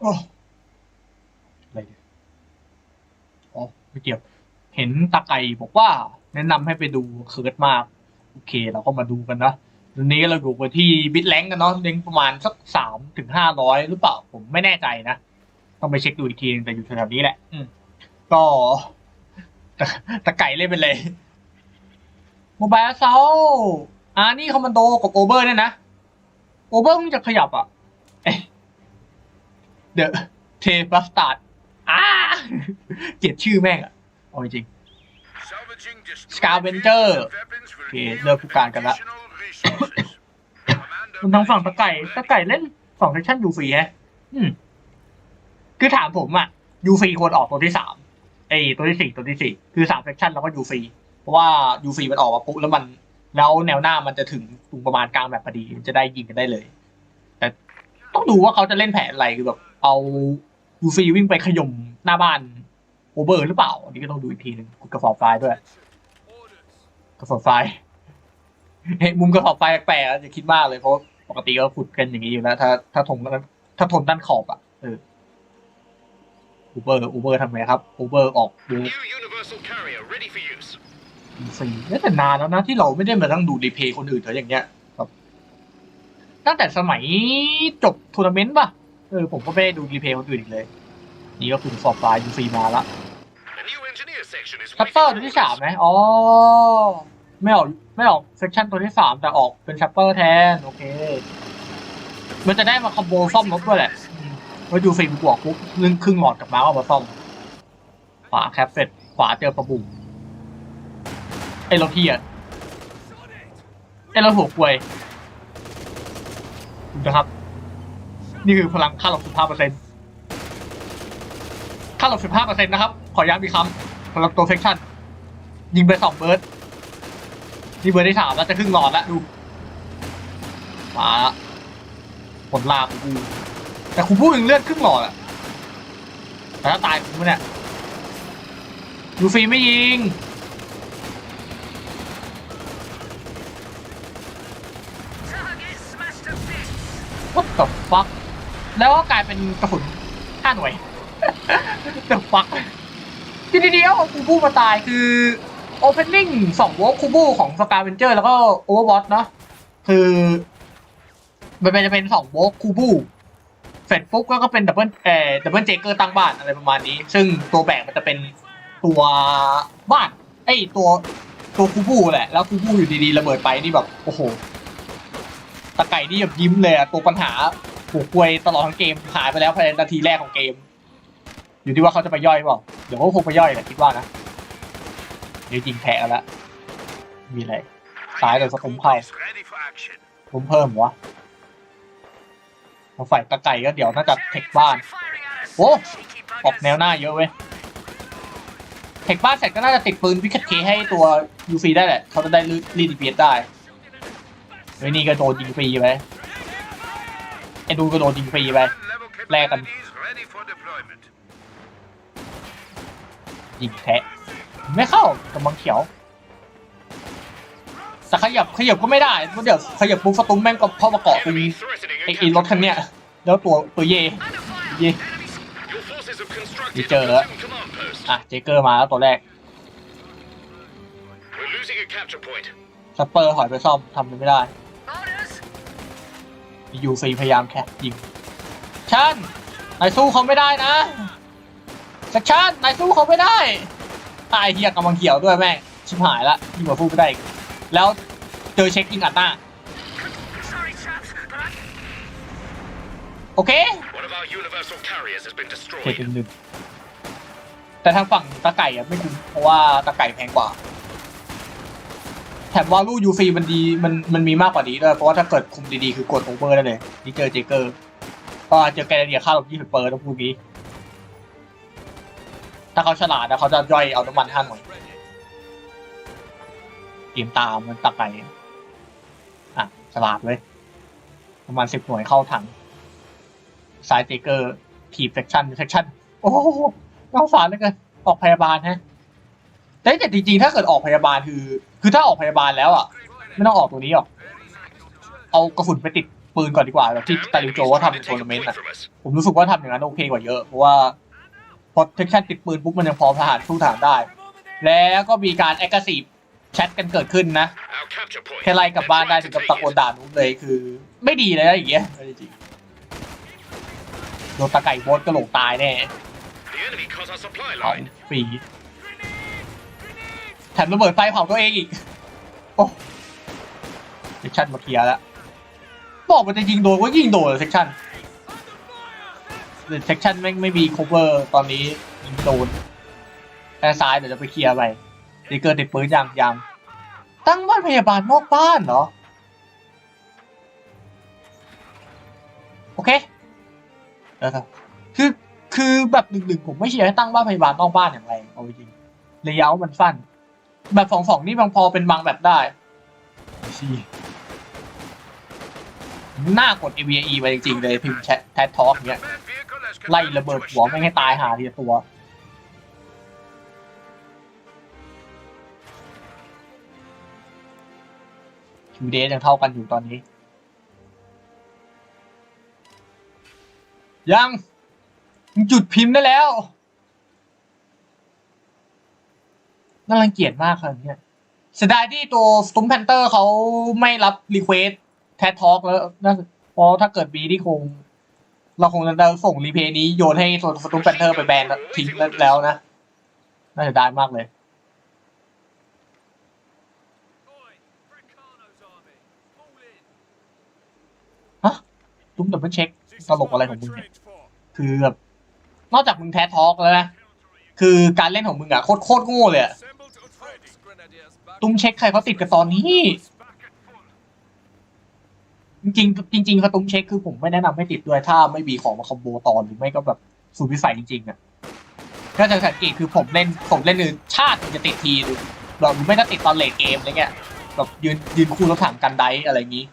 โอ้อะไรเนี่ยอ๋อไม่เกี่ยว เห็นตาไก่บอกว่า แนะนำให้ไปดูเคิร์ดมาก โอเค เราก็มาดูกันนะวันนี้เราอยู่กันที่บิทแลงกันเนาะเด้งประมาณสักสามถึงห้าร้อยหรือเปล่า ผมไม่แน่ใจนะ ต้องไปเช็คดูอีกทีนึงแต่อยู่แถวๆนี้แหละ อืมก็ตะตะไก่เล่นไปเลยโมบายเซาอ่านี่คอมมานโดกับโอเบอร์เนี่ยนะ โอเบอร์มันจะขยับอะเอ๊ะ เดอะเทบัสตาร์ดอ่าเกลียดชื่อแม่งอะเอาจริง Scavenger โอเคเลิกผู้การกันละมันทางฝั่งตะไก่ตะไก่เล่นสองเซสชั่นยูฟรีแฮะอืมคือถามผมอะยูฟรีควรออกตัวที่สามไอยตัวที่สี่ตัวที่สี่คือสามเซสชั่นแล้วก็ยูฟรีเพราะว่ายูฟรีมันออกมาปุ๊บแล้วมัน แล้วแนวหน้ามันจะถึงตรงประมาณกลางแบบพอดีจะได้ยิงกันได้เลย แต่ต้องดูว่าเขาจะเล่นแผนอะไรคือแบบ เอายูฟรีวิ่งไปขย่มหน้าบ้านโอเบอร์หรือเปล่า อันนี้ก็ต้องดูอีกทีหนึ่งกระสอบไฟล์ด้วย กระสอบไฟล์เฮ้ยมุมกระสอบไฟแปลกๆอะอย่าคิดมากเลยเพราะปกติก็ขุดกันอย่างนี้อยู่แล้ว ถ้าถ้าทนถ้าทนด้านขอบอะเอออูเบอร์อูเบอร์ทำไงครับอูเบอร์ออกดู New universal carrier ready for use. ฟรีแต่นานแล้วนะที่เราไม่ได้มานั่งดูรีเพย์คนอื่นเถอะอย่างเงี้ยครับตั้งแต่สมัยจบทัวร์นาเมนต์ป่ะ เออผมก็ไม่ได้ดูรีเพย์คนอื่นอีกเลย นี่ก็คือสอบไฟล์ยูฟรีมาละ The new engineer section is ชัปเตอร์ตัวที่สามไหมอ๋อ ไม่ออกไม่ออกเซกชันตัวที่สามแต่ออกเป็นชัปเปอร์แทน โอเค มันจะได้มาคอมโบซ่อมรถด้วยแหละอืมว่าดูฟิล์มบวกปุ๊บลึงครึ่งหลอดกับม้าเอามาซ่อมขวาแคปเฟตขวาเจอประบุมไอ้รถเทียไอ้รถหัวกลวยดูนะครับ นี่คือพลังค่าลบสิบห้าเปอร์เซ็นต์ค่าลบสิบห้าเปอร์เซ็นต์นะครับ ขอย้ำอีกคำสำหรับตัวเซกชันยิงไปสองเบิร์ดนี่เบิร์ดที่สามแล้วจะครึ่งหลอดแล้วดูมาละผลลาบกูแต่คุณพูดถึงเลือดครึ่งหลอดอะแต่ถ้าตายผมเนี่ยยูฟีไม่ยิง What the fuck แล้วก็กลายเป็นกระสุนห้าหน่วย The fuck ทีเดียวคูบูมาตายคือ Opening สองวอลคูบูของสกาเวนเจอร์แล้วก็ Overwatch เนาะคือมันเป็นจะเป็นสองวอลคูบูเสร็จปุ๊บก็เป็นดับเบิลเอ่อดับเบิลเจเกอร์ตั้งบ้านอะไรประมาณนี้ ซึ่งตัวแบกมันจะเป็นตัวบ้านไอ้ตัวตัวคูบูแหละ แล้วคูบูอยู่ดีๆระเบิดไปนี่แบบโอ้โหตะไก่นี่แบบยิ้มเลยอะตัวปัญหา ผูกควยตลอดทั้งเกมหายไปแล้วภายในนาทีแรกของเกม อยู่ที่ว่าเขาจะไปย่อยเปล่าเดี๋ยวเขาคงไปย่อยแหละคิดว่านะเดี๋ยวจริงแพ้แล้วมีอะไรซ้ายเดี๋ยวสกุมเข้า Is ready for action. ผมเพิ่มวะมาฝ่ายตะไก่ก็เดี๋ยวน่าจะเทคบ้านโอ้ออกแนวหน้าเยอะเว้ยเทคบ้านเสร็จก็น่าจะติดปืนวิกเก็ตเคให้ตัวยูฟีได้แหละเขาจะได้รีดีเบียได้เฮ้ยนี่ก็โดนยิงฟรีไป อ้ดูก็โดนยิงฟรีไป Level Lay them. capabilities ready for deployment. ยิงแทะไม่เข้ากำบังเขียวแต่ขยับขยับก็ไม่ได้เพราะเดี๋ยวขยับปุ๊บสตุ้มแม่งก็เข้ามาเกาะตรง Enemy threatening ไอ้ a ไอ้รถคันเนี้ยแล้วตัวตัวเยเย Your forces have constructed You a tell her. platoon command post. อะเจเกอร์มาแล้วตัวแรก We're losing a capture point. ซัปเปอร์ถอยไปซ่อมทำอะไรไม่ได้ ยูซีพยายามแค่ยิงชั่นนายสู้เขาไม่ได้นะสักชั่นนายสู้เขาไม่ได้ตายเฮียกำลังเขียวด้วยแม่งชิบหายละยิ่งกว่าสู้ไม่ได้อีกแล้วเจอเช็คยิงอัดหน้าโอเค One of our universal carriers has been เขต destroyed. หนึ่งแต่ทางฝั่งตะไก่อะไม่คุ้มเพราะว่าตะไก่แพงกว่า แถมวาลูยูฟีมันดีมันมันมีมากกว่านี้ด้วย เพราะว่าถ้าเกิดคุมดีๆ คือกดโอเวอร์ได้เลย นี่เจอเจเกอร์ก็เจอแกเดียค่าลบยี่สิบเปอร์ต้องพูดงี้ ถ้าเขาฉลาดนะเขาจะย่อยเอาน้ำมันห้าหน่วยเตรีมตามมันตะไก่อะ ฉลาดเลยประมาณสิบหน่วยเข้าถังซ้ายเจเกอร์ทีบเซกชันเซกชันโอ้โหน่าสารเหลยกันออกพยาบาลฮะแต่แต่จริงๆ ถ้าเกิดออกพยาบาลคือ คือถ้าออกพยาบาลแล้วอะ ไม่ต้องออกตัวนี้หรอก เอากระสุนไปติดปืนก่อนดีกว่าแบบที่ Damn ตาลิว enemies โจว่า trying ทำ to ในทัว take ร์ a นาเมนต์ point อะ from us. ผมรู้สึกว่าทำอย่างนั้นโอเคกว่าเยอะเพราะว่าพอเทคชั่นติดปืนปุ๊บมันยังพอทหารสู้ทหารได้ แล้วก็มีการแอคทีฟแชทกันเกิดขึ้นนะ Our capture point. แค่ไล่กลับบ้านได้ถึงกับตะโกนด่านุ้มเลยคือ ไม่ดีเลยนะอย่างเงี้ยจริงๆโดนตะไก่โบสก็หลงตายแน่ The มระเบิดไฟเผาตัวเองอีก โอ้เซกชันมาเคลียร์แล้ว บอกมันจะยิงโดนก็ยิงโดนเซกชันเซกชันไม่งไม่มี cover ตอนนี้ยิงโดนแค่ซ้ายเดี๋ยวจะไปเคลียร์ไปดีเกินติดปืนยังยังตั้งบ้านพยาบาลนอกบ้านเหรอ โอเคเดี๋ยวครับคือคือแบบหนึ่งๆผมไม่เชียร์ให้ตั้งบ้านพยาบาลนอกบ้านอย่างไรเอาจริงระยะมันสั้น แบบสองสองนี่บางพอเป็นบางแบบได้ชีน่ากด AVE ไปจริงๆเลยพิมพ์แชทแทททอกเนี้ย That vehicle has ไล่ระเบิดหัวไม่งให้ตายหาทีละตัวคิวเดสยังเท่ากันอยู่ตอนนี้ ยังมึงจุดพิมพ์ได้แล้ว น่ารังเกียจมากครับเนี่ยเสียดายที่ตัวสตุมแพนเตอร์เขาไม่รับรีเควสแทททอกแล้วน่าเพราะถ้าเกิดบีที่คง เราคงจะส่งรีเพย์นี้โยนให้ตัวสตุมแพนเตอร์ไปแบนทิ้งแล้วนะ น่าเสียดายมากเลยฮะตุ้มดับเบิลเช็คตลกอะไรของมึงเนี่ยคือแบบนอกจากมึงแท้ทอกแล้วนะ คือการเล่นของมึงอะโคตรโคตรโง่เลยอะ ตุ้มเช็คใครเขาติดกันตอนนี้ จริงๆจริงๆสตุ้มเช็คคือผมไม่แนะนำให้ติดด้วยถ้าไม่มีของมาคอมโบตอนหรือไม่ก็แบบสูตรวิสัยจริงๆอะก็จะสังเกตคือผมเล่นผมเล่นคือชาติจะติดทีหรือแบบไม่ก็ติดตอนเลทเกมอะไรเงี้ยแบบยืนยืนคู่รถถังกันไดอะไรอย่างงี้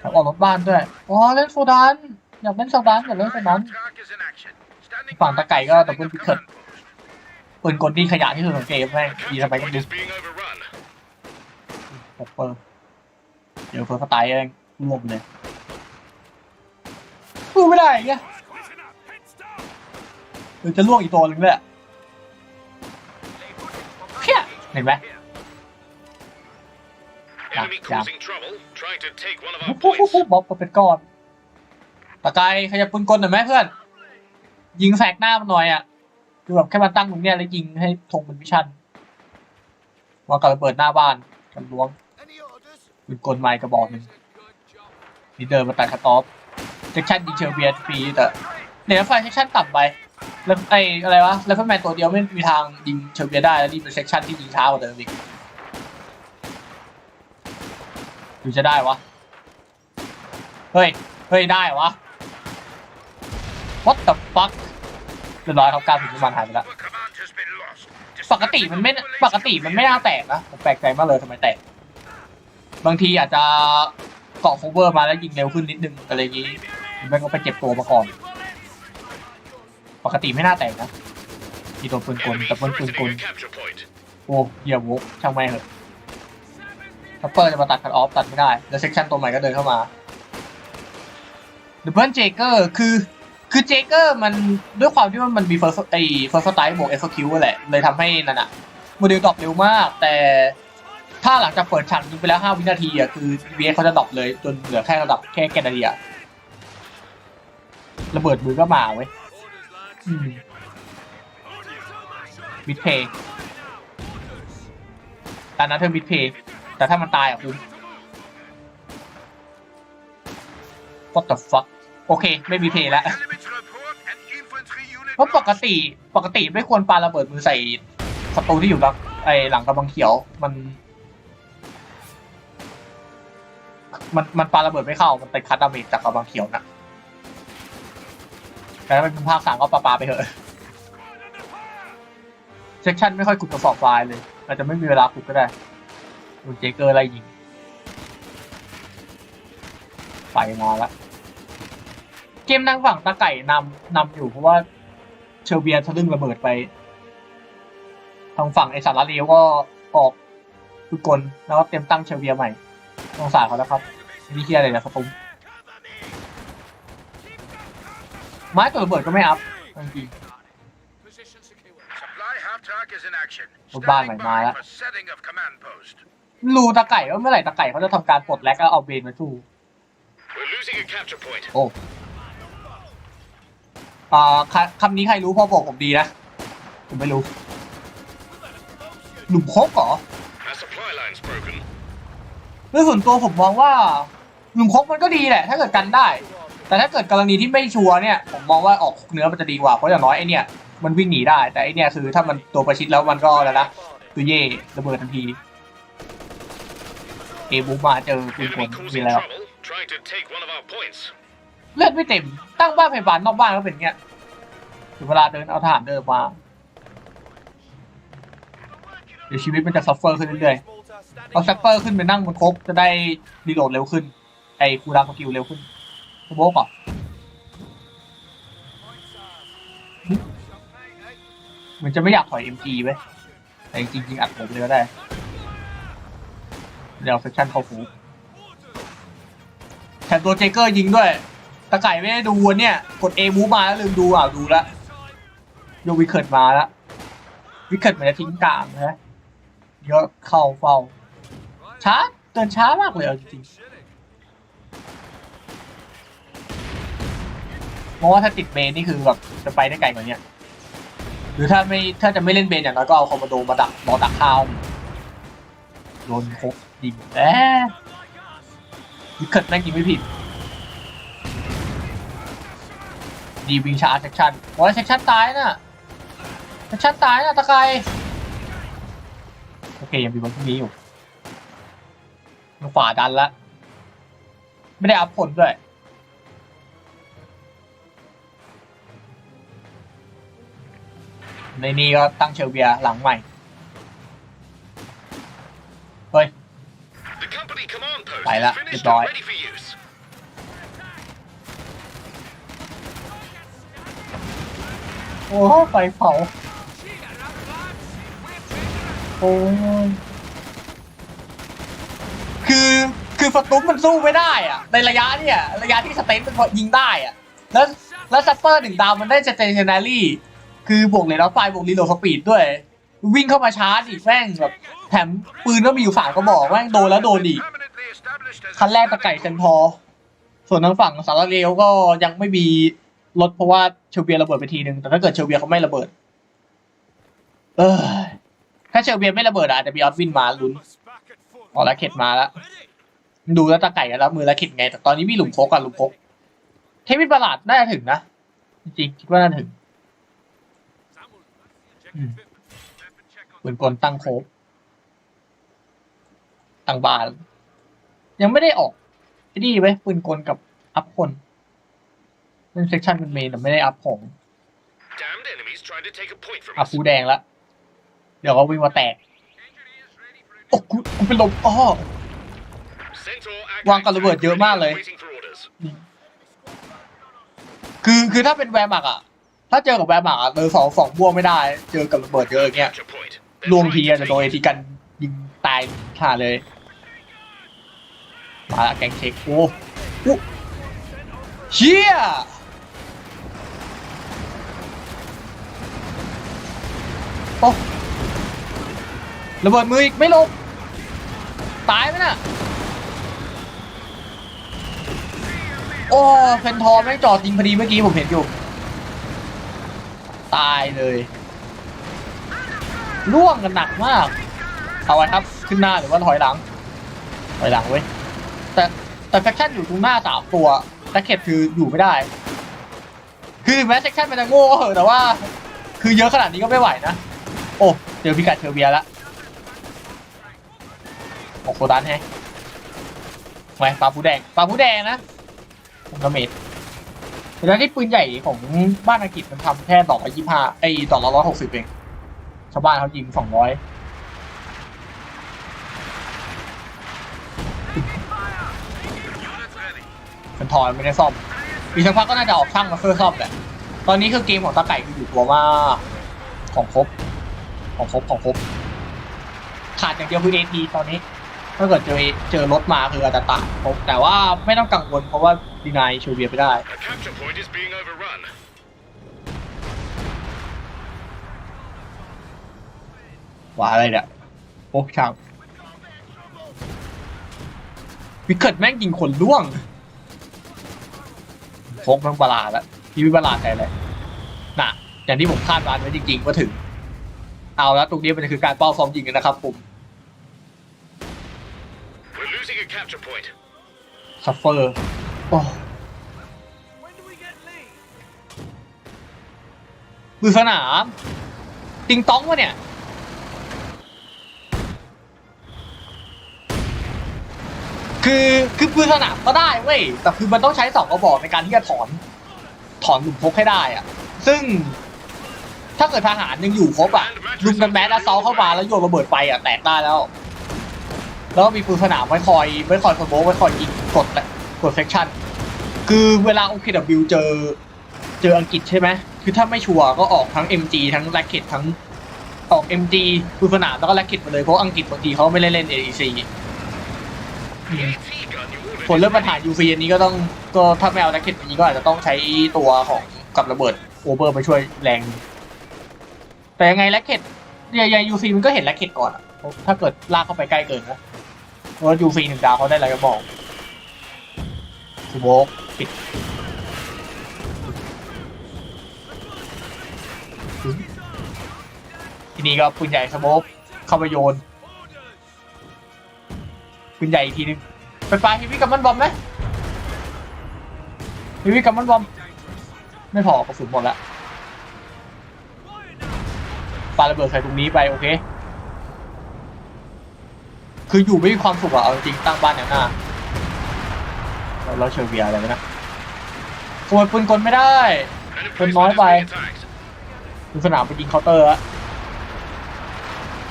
แล้วออกรถบ้านด้วยอ๋อเล่นโซดานอยากเล่นโซดานอยากเล่นโซดานฝั่งตะไก่ก็ receiving ดับเบิล a พิเกิล ปืนกลที่ขยะที่สุดของเกมแม่ง The ดี capture ทำไมก็ point ดึ is being overrun. ปเปอร์เดี๋ยวเฟิร์สสไตล์เองรวมเลยพูดไม่ได้ไงเดี๋ยวจะล่วงอีกตัวหนึ่งเลยอะเพี้ยเห็นไหม Enemy yeah. causing trouble, trying to take one of ปุ๊บ our ปุ๊บปุ๊บ points. ปุ๊บบ๊อบมาเป็นก้อนตะไกายขยับปืนกลหน่อยไหมเพื่อน ยิงแสกหน้ามันหน่อยอะ คือแบบแค่มาตั้งตรงเนี้ยแล้วยิงให้ธงเป็นวิชั่นวางกับระเบิดหน้าบ้านกันล้วง Any orders? ปืนกลไม้กระบอกหนึ่งนี่เดินมาตัดคัตออฟเซกชันยิงเชอร์เบียฟรีแต่เนี่ยไฟเซกชันต่ำไปแล้วไอ้อะไรวะแล้วแมนตัวเดียวไม่มีทางยิงเชอร์เบียได้แล้วนี่เป็นเซกชันที่ยิงช้ากว่าเดิมอีกหรือจะได้วะ เฮ้ย เฮ้ย ได้วะ What the fuck เรียบร้อยครับการถึงมันหายไปแล้ว ปกติมันไม่ ปกติมันไม่น่าแตกนะผมแปลกใจมากเลยทำไมแตก บางทีอาจจะเกาะ cover มาแล้วยิงเร็วขึ้นนิดนึงอะไรอย่างงี้หรือไม่ก็ไปเจ็บตัวมาก่อน ปกติไม่น่าแตกนะมีตัวปืนกลแต่ปืนปืนกลโอ้เหี้ยโวกช่างไม่เหอะทัปเปอร์จะมาตัดคัทออฟตัดไม่ได้ แล้วเซกชันตัวใหม่ก็เดินเข้ามาเดับเบิลเจเกอร์คือ คือเจเกอร์มันด้วยความที่ว่ามันมีเฟิร์สไอเฟิร์สไตล์บวกเอฟคิวแหละ เลยทำให้นั่นอะโมเดลดรอปเร็วมาก แต่ถ้าหลังจากเปิดฉากยิงไปแล้ว 5 วินาทีอะคือ VS เขาจะดรอปเลย จนเหลือแค่ระดับแค่แกนนาเดียระเบิดมือก็มาเว้ยมิดเพย์ตอนนั้นเธอมิดเพย์แต่ถ้ามันตายอะคุ้ม What the fuck โอเค ไม่มีเพย์แล้ว ราะปกติปกติไม่ควรปาระเบิดมือใส่ศัตรูที่อยู่หลังไอหลังกระบังเขียวมัน มันมันปาระเบิดไม่เข้า มันเป็นคัดดาเมจจากกระบังเขียวนะแต่ถ้าเป็นภาคสามก็ปาปาไปเถอะเซกชันไม่ค่อยขุดกระสอบไฟล์เลย อาจจะไม่มีเวลาขุดก็ได้โดนเจเกอร์อะไล่ยิงไปมาละเกมทางฝั่งตะไก่นำนำอยู่เพราะว่า เชอร์เบียทะลึ่งระเบิดไป ทางฝั่งไอสาราเลียวก็ออกทุกคนแล้วก็เตรียมตั้งเชอร์เบียใหม่สงสารเขาแล้วครับ The มีเคียอะไรนะสตุ้มไม้ตัวระเบิดก็ไม่อัพจริง Supply half track is in action. Một ba Standing mày mai by á. for setting of command post. รูตะไก่ว่าเมื่อไหร่ตะไก่เขาจะทำการปลดแล็กแล้วเอาเบนมาสู้ We're losing a capture point. โอ้ อ่าคคำนี้ใครรู้พ่อบอกผมดีนะ ผมไม่รู้ หลุมโคกเหรอ Our supply line's broken. โดยส่วนตัวผมมองว่าหลุมโคกมันก็ดีแหละ ถ้าเกิดกันได้ แต่ถ้าเกิดกรณีที่ไม่ชัวร์เนี่ย ผมมองว่าออกเนื้อมันจะดีกว่า เพราะอย่างน้อยไอเนี่ย มันวิ่งหนีได้ แต่ไอเนี่ยคือถ้ามันตัวประชิดแล้วมันก็แล้วนะตัวเย่ระเบิดทันที เอบูมาเจอปืนก Enemy ลมี causing อะไรวะ trouble, trying to take one of our points. เลือดไม่เต็ม ตั้งบ้านพยาบาลนอกบ้านก็เป็นเงี้ยถึงเวลาเดินเอาทหารเดินมาเดี๋ยวชีวิตมันจะซัฟเฟอร์ขึ้นเรื่อยๆเอาซัฟเฟอร์ขึ้นไปนั่งบนครบจะได้รีโหลดเร็วขึ้น ไอ้คูลดาวน์สกิลเร็วขึ้นโมกอะมันจะไม่อยากถอย MG ไว้แต่จริงๆอัดผมเลยก็ได้ เดี๋ยวเซสชั่นเข้าฟูแถมตัวเจเกอร์ยิงด้วย ตะไก่ไม่ได้ดูเนี่ย กด A มูมาแล้วลืมดูอะดูล้วโยวิเคิร์ดมาแล้ววิเคิร์ดมันจะทิ้งกลางนะเยอะเข้าเฝ้าช้าเดินช้ามากเลยเอาจริงๆเพราะว่าถ้าติดเบนนี่คือแบบจะไปได้ไกลกว่านี้หรือถ้าไม่ถ้าจะไม่เล่นเบนอย่างน้อยก็เอาคอมมานโดมาดักรอดักข้าวโดนคกยิงแอะวิเคิร์ดแม่งยิงไม่ผิด ดีวิงชาร์เซคชั่นโอ้ยเซคชั่นตายน่ะเซคชั่นตายน่ะตะไคร้โอเคยังมีวันพรุ่งนี้อยู่มันฝ่าดันละ ไม่ได้อัพผลด้วยในนี้ก็ตั้งเชลเบียร์หลังใหม่ เฮ้ย The company command post Phải is là, finished biết rồi. and ready for use. โอ้ไฟเผาโอ้ยคือคือสตุ้มมันสู้ไม่ได้อะในระยะเนี่ยระยะที่สเตนมันพอยิงได้อะแล้วแล้วซัปเปอร์หนึ่งดาวมันได้เตชันารี่ คือบวกเลยแล้วไฟบวกรีโหลดสปีดด้วย วิ่งเข้ามาชาร์จอีกแม่งแบบแถมปืนก็มีอยู่สามก็บอกแม่งโดนแล้วโดนอีกคันแรกตะไก่เซนพอ ส่วนทางฝั่งสารเลวก็ยังไม่มี รถเพราะว่าเชลเบียระเบิดไปทีนึงแต่ถ้าเกิดเชลเบียเขาไม่ระเบิด เออถ้าเชลเบียไม่ระเบิดอาจจะมีออฟวินมาลุ้นออกแล้วเข็ดมาแล้วดูแล้วตะไก่จะรับมือแล้วเข็ดไง แต่ตอนนี้มีหลุมโคกกับหลุมโคกเทวินประหลาดน่าจะถึงนะจริงคิดว่าน่าถึงอืมปืนกลตั้งโคกตั้งบานยังไม่ได้ออกไอ้นี่ไว้ปืนกลกับอัพคน เล่นเซกชันเป็นเมนแต่ไม่ได้อัพของ damned enemies trying to take a point from อัพ us. ฟูแดงละ เดี๋ยวเขาวิ่งมาแตก โอ้กูกูเป็นลมอ้อ Centaur วางกับระเบิดเยอะมากเลย waiting for orders. คือคือถ้าเป็นแวร์มักอะถ้าเจอกับแวร์มักอะเจอสองสองบวกไม่ได้ เจอกับระเบิดเยอะอย่างเงี้ย Capture point. รวมทีอะจะโดนไอ้ที่กันยิงตายขาเลย มาละแกงเช็คโอ้โอ้เชี่ย โอ้ระเบิดมืออีกไม่ลงตายไหมน่ะ โอ้เฟนทอร์ไม่งจอดยิงพอดีเมื่อกี้ผมเห็นอยู่ ตายเลยร่วงกันหนักมาก เอาไว้ครับ ขึ้นหน้าหรือว่าถอยหลัง ถอยหลังเว้ย แต่แต่แฟคชั่นอยู่ตรงหน้าสามตัวแต่เข็ดคืออยู่ไม่ได้ คือแม้เซคชั่นมันจะโง่ก็เหอะแต่ว่า คือเยอะขนาดนี้ก็ไม่ไหวนะ โอ้เจอพิกัดเชอร์เบียล้วโอ้โคดันแฮะไงปลาผู้แดงปลาผู้แดงนะผมกระเม็ดแต่แล้วที่ปืนใหญ่ของบ้านอังกฤษมันทำแค่ดอกละยี่ห้าไอ้ดอกละร้อยหกสิบเองชาวบ้านเขายิงสองร้อยเป็นทอยไม่ได้ซ่อมอีกสักพักก็น่าจะออกช่างมาเพื่อซ่อมแหละตอนนี้คือเกมของตาไก่คืออยู่ตัวมากของครบ ของครบของครบขาดอย่างเดียวคือเอทีตอนนี้ ถ้าเกิดเจอเจอรถมาคืออาจจะตายผมแต่ว่าไม่ต้องกังวลเพราะว่าดีนายชูเบียร์ไปได้ A capture point is being overrun. ว่าอะไรเนี่ยโอ้ช่างวิกเกิดแม่งยิงคนล่วงพกแม่งประหลาดแล้วพี่วิประหลาดใจเลยน่ะ อย่างที่ผมคาดการณ์ไว้จริงๆว่าถึง เอาแล้วตรงนี้มันคือการเป้าซ้อมยิงกันนะครับผม We're losing a capture point. ซัฟเฟอร์โอ้มือสนามติงต้องวะเนี่ยคือคือปืนสนามก็ได้เว้ยแต่คือมันต้องใช้สองกระบอกในการที่จะถอน ถอนหลุมพกให้ได้อะซึ่ง ถ้าเกิดทหารยังอยู่ครบอะลุมกันแมสแล้วเซาเข้ามาแล้วโยนระเบิดไปอะแตกได้แล้ว แล้วก็มีปืนสนามไว้คอยไว้คอยคอนโบไว้คอยยิงกดกดเซกชันคือเวลา OKW เจอเจออังกฤษใช่ไหมคือถ้าไม่ชัวร์ก็ออกทั้ง MG ทั้งแร็กเก็ตทั้งออก MG ปืนสนามแล้วก็แร็กเก็ตมาเลยเพราะอังกฤษบางทีเขาไม่ได้เล่น AEC The AT gun you ordered ส่วน is เรื่องปัญหา UV อันนี้ก็ต้องก็ถ้าไม่เอาแร็กเก็ตอันนี้ก็อาจจะต้องใช้ตัวของกับระเบิดโอเวอร์มาช่วยแรง แต่ยังไงแร็กเก็ตยังไง UC มันก็เห็นแร็กเก็ตก่อนอะถ้าเกิดลากเข้าไปใกล้เกินนะเพราะว่า UC หนึ่งดาวเขาได้อะไรก็บอกสโมกปิดทีนี้ก็ปืนใหญ่สโมกเข้าไปโยนปืนใหญ่อีกทีนึงไปปาฮิวิกับมันบอมไหมฮิวิกับมันบอม ไม่พอกระสุนหมดละ ปาระเบิดใส่ตรงนี้ไปโอเค คืออยู่ไม่มีความสุขอะเอาจริงตั้งบ้านอย่างหน้าเราเชอร์เบียอะไรไหมนะขโมยปืนกลไม่ได้ An Con emplacement nói has been bài. attacked. ดูสนามไปยิงเคาน์เตอร์อะ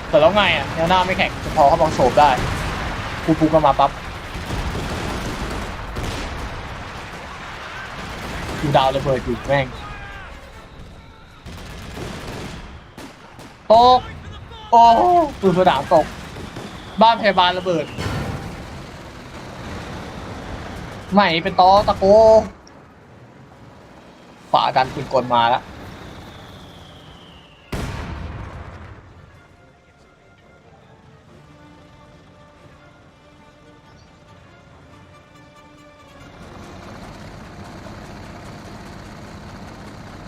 แต่แล้วไงอะแนวหน้าไม่แข็งจะพอเขาบังโฉบได้ปูปูก็มาปั๊บดูดาวระเบิดอยู่แม่ง ตก โอ้ปืนสนามตก บ้านพยาบาลระเบิดไม่เป็นตอตะโกฝาดันปืนกลมาแล้ว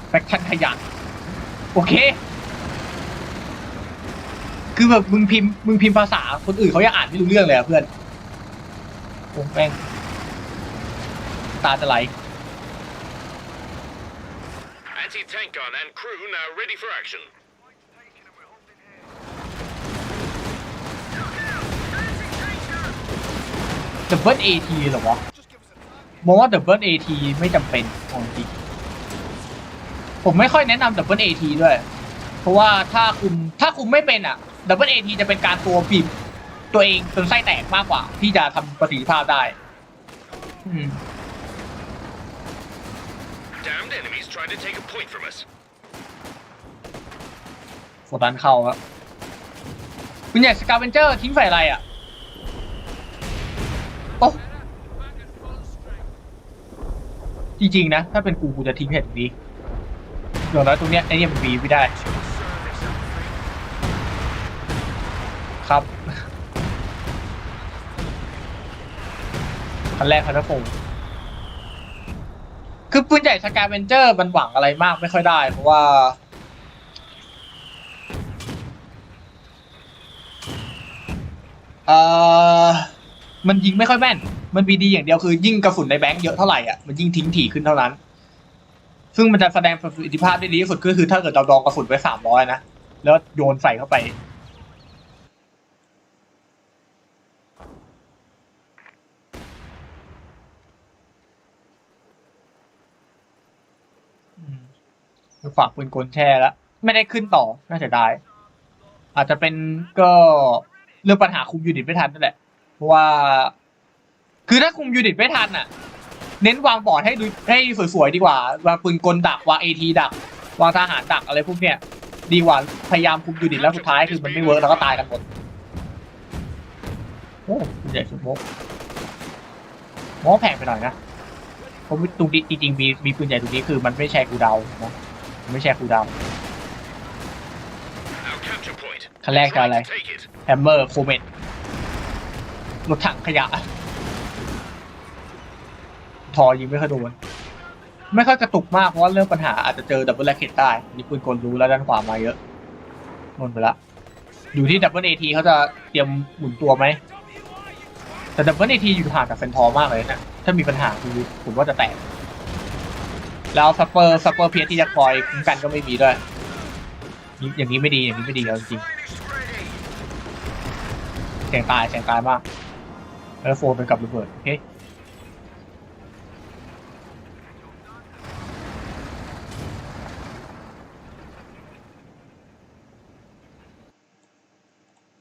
แฟคชั่นขยะโอเค คือแบบมึงพิมพ์มึงพิมพ์ภาษาคนอื่นเขายังอ่านไม่รู้เรื่องเลยอะเพื่อนโอ้แม่งตาจะไหล Anti-tank gun and crew now ready for action. ดับเบิลเอทีเหรอวะมองว่าดับเบิลเอทีไม่จำเป็นของจริงผมไม่ค่อยแนะนำดับเบิลเอทีด้วย เพราะว่าถ้าคุมถ้าคุมไม่เป็นอะ ดับเบิลเอทีจะเป็นการตัวบีบตัวเองจนไส้แตกมากกว่า ที่จะทำประสิทธิภาพได้ อืม Damned enemies trying to take a point from us. กดดันเข้าครับคุณใหญ่สกาเวนเจอร์ทิ้งใส่อะไรอะ โอ้จริงๆนะ ถ้าเป็นกูกูจะทิ้งแผ่นนี้อย่างน้อยตรงเนี้ยไอ้เนี่ยมันบีไม่ได้ ครับ คันแรกคันที่ผมคือปืนใหญ่สกาเวนเจอร์มันหวังอะไรมากไม่ค่อยได้ เพราะว่า เอ่อมันยิงไม่ค่อยแม่น มันมีดีอย่างเดียวคือยิ่งกระสุนในแบงค์เยอะเท่าไหร่อะ มันยิ่งทิ้งถี่ขึ้นเท่านั้น ซึ่งมันจะแสดงประสิทธิภาพได้ดีที่สุดก็คือถ้าเกิดเราดองกระสุนไว้สามร้อยนะ แล้วโยนใส่เข้าไป ฝากปืนกลแช่แล้ว ไม่ได้ขึ้นต่อน่าจะได้ อาจจะเป็นก็เรื่องปัญหาคุมยูนิตไม่ทันนั่นแหละ เพราะว่า คือถ้าคุมยูนิตไม่ทันอะ เน้นวางบอร์ดให้ดูให้สวยๆดีกว่าวางปืนกลดักวางเอทีดัก วางทหารดักอะไรพวกเนี้ยดีกว่าพยายามคุมยูนิตแล้วสุดท้ายคือมันไม่เวิร์กแล้วก็ตายกันหมดโอ้ใหญ่สุดโมกมกแพงไปหน่อยนะเพราะตรงนี้จริงๆมีมีปืนใหญ่ตรงนี้คือมันไม่แชร์คูลดาวน์นะ ไม่แชร์คูลดาวน์ Our capture point. คันแรกจะอะไร Try to take it. แฮมเมอร์โคเมตรถถังขยะ ทอยิงไม่ค่อยโดนไม่ค่อยกระตุกมากเพราะว่าเรื่องปัญหาอาจจะเจอดับเบิลแรคเก็ตได้นี่ปืนกลรู้แล้วด้านขวามาเยอะนนไปละอยู่ที่ดับเบิลเอทีเขาจะเตรียมหมุนตัวไหมแต่ดับเบิลเอทีอยู่ห่างจากเซนทอร์มากเลยนะถ้ามีปัญหาคือผมว่าจะแตก แล้วซัปเปอร์ซัปเปอร์เพียที่จะคอยคุ้มกันก็ไม่มีด้วย อย่างนี้ไม่ดีอย่างนี้ไม่ดีเอาจริงๆเสียงตายเสียงตายมากแล้วโฟนเป็นกับระเบิดโอเค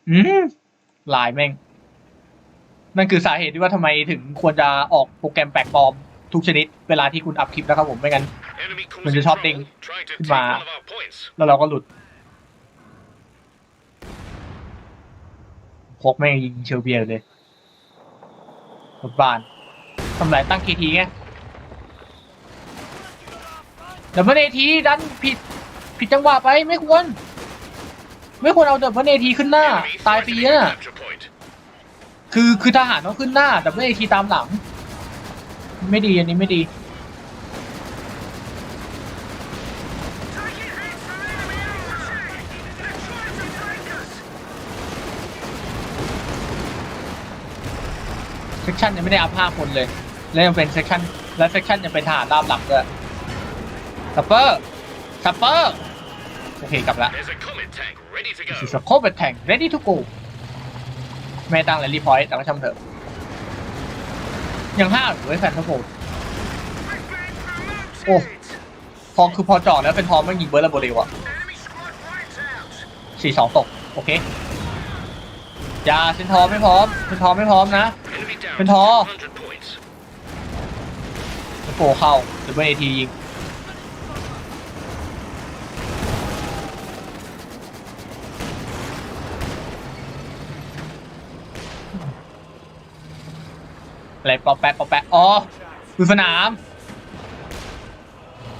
อืมลายแม่งนั่นคือสาเหตุที่ว่าทำไมถึงควรจะออกโปรแกรมแปลกปลอม ทุกชนิดเวลาที่คุณอัพคลิปนะครับผมไม่งั้น Enemy Mình causing sẽ shot trouble. đinh. Trying to Nhưng take mà- one of our points. แล้วเราก็หลุดพกแม่งยิงเชลเบียร์เลยรถบานทำไรตั้งเคทีไงดับเบิลเอทีดันผิดผิดจังหวะไปไม่ควร ไม่ควรเอาดับเบิลเอทีขึ้นหน้า Enemy ตายฟรี threatening น่ะ our capture point. คือคือทหารต้องขึ้นหน้าดับเบิลเอทีตามหลัง ไม่ดีอันนี้ไม่ดี เซกชันยังไม่ได้อัพห้าคนเลย แล้วยังเป็นเซกชันแล้วเซกชันยังเป็นทหารราบหลักด้วยซัปเปอร์ซัปเปอร์โอเคกลับละ There's a comet tank ready to สิ go. สโคเบตแทง ready to go ไม่ตั้งเลยรีพอยต์แต่ก็ช่างเถอะ ยังห้าอยู่ไว้แฟนทัพโฟโอ้พอคือพอจอดแล้วเป็นทอมมันยิงเบิร์ดระเบิดเร็วอะสี่สองตก โอเคอย่าเซนทอร์ไม่พร้อมเซนทอร์ไม่พร้อมนะ Enemy down Bên to thò. 200 points. โฟเข้าหรือเป็นเอทียิง อะไรปอแปะปอแปะอ๋อปืนสนาม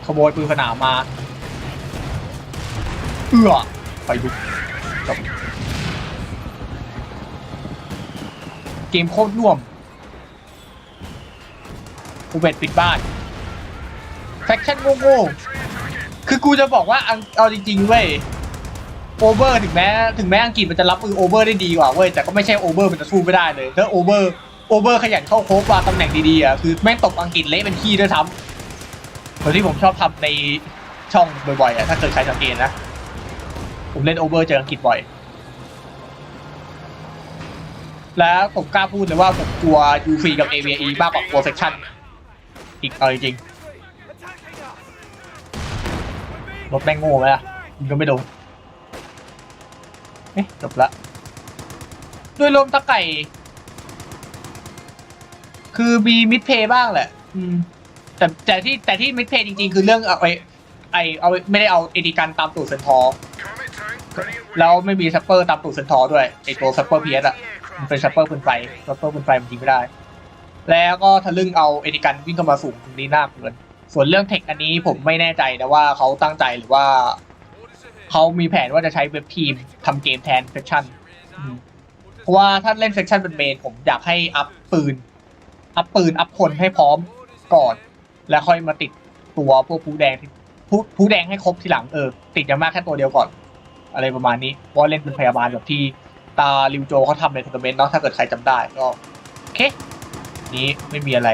ขโมยปืนสนามมาเอื้อไฟลุกเกมโคตรน่วมกูเบ็ดปิดบ้านแฟคชั่นโง่ๆคือกูจะบอกว่าเอาจริงๆเว้ยโอเวอร์ถึงแม้ถึงแม้อังกฤษมันจะรับมือโอเวอร์ได้ดีกว่าเว้ยแต่ก็ไม่ใช่โอเวอร์มันจะสู้ไม่ได้เลยถ้าโอเวอร์ โอเวอร์ขยันเข้าโค้กวางตำแหน่งดีๆอะคือแม่งตบอังกฤษเละเป็นขี้ด้วยซ้ำเหมือนที่ผมชอบทำในช่องบ่อยๆอะถ้าเกิดใครสังเกตนะ ผมเล่นโอเวอร์เจออังกฤษบ่อย แล้วผมกล้าพูดเลยว่าผมกลัวยูฟีกับ AVE มากกว่ากลัวเซ c ชั่นอีกเอาจริงๆรถแม่งโง่ไหมล่ะมันก็ไม่โดนเอ๊ะจบละด้วยลมตะไก่ คือมีมิดเพย์บ้างแหละ อืม แต่แต่ที่แต่ที่มิดเพย์จริงๆ คือเรื่องเอาไอไอเอาไม่ได้เอาเอดิกันตามตูดเซนทอร์ Comet tank ready and แล้วไม่มีซัปเปอร์ตามตูดเซนทอร์ด้วยไอตัวซัปเปอร์เพียสอะมันเป็นซัปเปอร์ปืนไฟซัปเปอร์ปืนไฟมันยิงไม่ได้ แล้วก็ทะลึ่งเอาเอดิกันวิ่งเข้ามาสูงตรงนี้หน้าเกินส่วนเรื่องเทคอันนี้ผมไม่แน่ใจนะว่าเขาตั้งใจหรือว่าเขามีแผนว่าจะใช้เว็บทีมทำเกมแทนเซ c ชั่นเพราะว่าถ้าเล่นเซ c ชั่นเป็นเมนผมอยากให้อัพปืน อัพปืนอัพคนให้พร้อมก่อน แล้วค่อยมาติดตัวพวกผู้แดงที่ผู้ผู้แดงให้ครบทีหลังเออติดอย่างมากแค่ตัวเดียวก่อน อะไรประมาณนี้เพราะว่าเล่นเป็นพยาบาลแบบที่ตาลิวโจเขาทำในทัวร์นาเมนต์เนาะถ้าเกิดใครจำได้ก็โอเคนี้ไม่มีอะไร